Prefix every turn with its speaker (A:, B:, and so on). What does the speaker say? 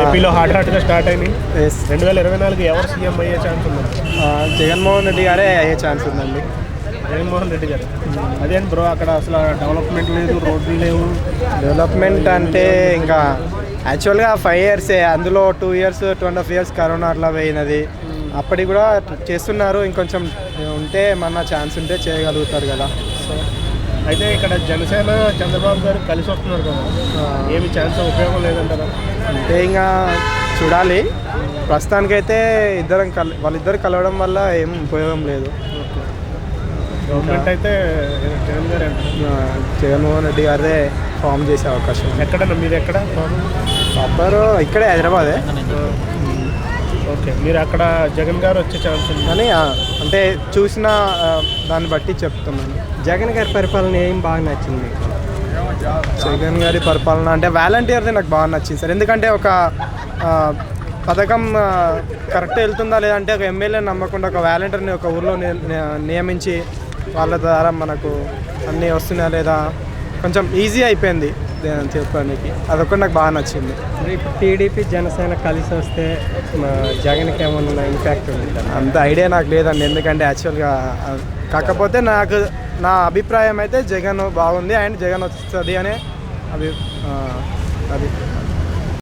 A: ఏపీలో హాట్ హాట్గా స్టార్ట్ అయినాయి రెండు వేల ఇరవై నాలుగు ఎవరు సీఎం అయ్యే ఛాన్స్ ఉంది
B: జగన్మోహన్ రెడ్డి గారే అయ్యే ఛాన్స్ ఉందండి.
A: జగన్మోహన్ రెడ్డి గారు. అదేంటి బ్రో అక్కడ అసలు డెవలప్మెంట్ లేదు రోడ్లు లేవు?
B: డెవలప్మెంట్ అంటే ఇంకా యాక్చువల్గా ఫైవ్ ఇయర్సే అందులో two years two and half years corona అట్లా పోయినది. అప్పటికి కూడా చేస్తున్నారు ఇంకొంచెం ఉంటే మన ఛాన్స్ ఉంటే చేయగలుగుతారు కదా. సో
A: అయితే ఇక్కడ జనసేన చంద్రబాబు గారు కలిసి వస్తున్నారు కదా ఏమి ఛాన్స్ ఉపయోగం లేదంటారా?
B: అంటే ఇంకా చూడాలి. ప్రస్తుతానికైతే ఇద్దరం కల వాళ్ళిద్దరు కలవడం వల్ల ఏం ఉపయోగం లేదు.
A: గవర్నమెంట్ అయితే
B: జగన్మోహన్ రెడ్డి గారే ఫామ్ చేసే అవకాశం.
A: ఎక్కడ మీరు ఎక్కడ
B: ప్రాపర్ ఇక్కడే హైదరాబాదే.
A: ఓకే. మీరు అక్కడ జగన్ గారు వచ్చే ఛాన్స్ ఉంది.
B: కానీ ఆ, అంటే చూసిన దాన్ని బట్టి చెప్తున్నాను.
C: జగన్ గారి పరిపాలన ఏం బాగా నచ్చింది
B: జగన్ గారి పరిపాలన అంటే వాలంటీర్ది నాకు బాగా నచ్చింది సార్. ఎందుకంటే ఒక పథకం కరెక్ట్ వెళ్తుందా లేదంటే ఒక ఎమ్మెల్యే నమ్మకుండా ఒక వాలంటీర్ని ఒక ఊర్లో నియమించి వాళ్ళ ద్వారా మనకు అన్నీ వస్తున్నాయా లేదా కొంచెం ఈజీ అయిపోయింది దేని చెప్పడానికి. అదొకటి నాకు బాగా నచ్చింది.
C: టీడీపీ జనసేన కలిసి వస్తే జగన్కి ఏమన్నా ఇంపాక్ట్ ఉంటుంది?
B: అంత ఐడియా నాకు లేదండి. ఎందుకంటే యాక్చువల్గా కాకపోతే నాకు నా అభిప్రాయం అయితే జగన్ బాగుంది అండ్ జగన్ వస్తుంది అనే అభి అభిప్రాయం అది.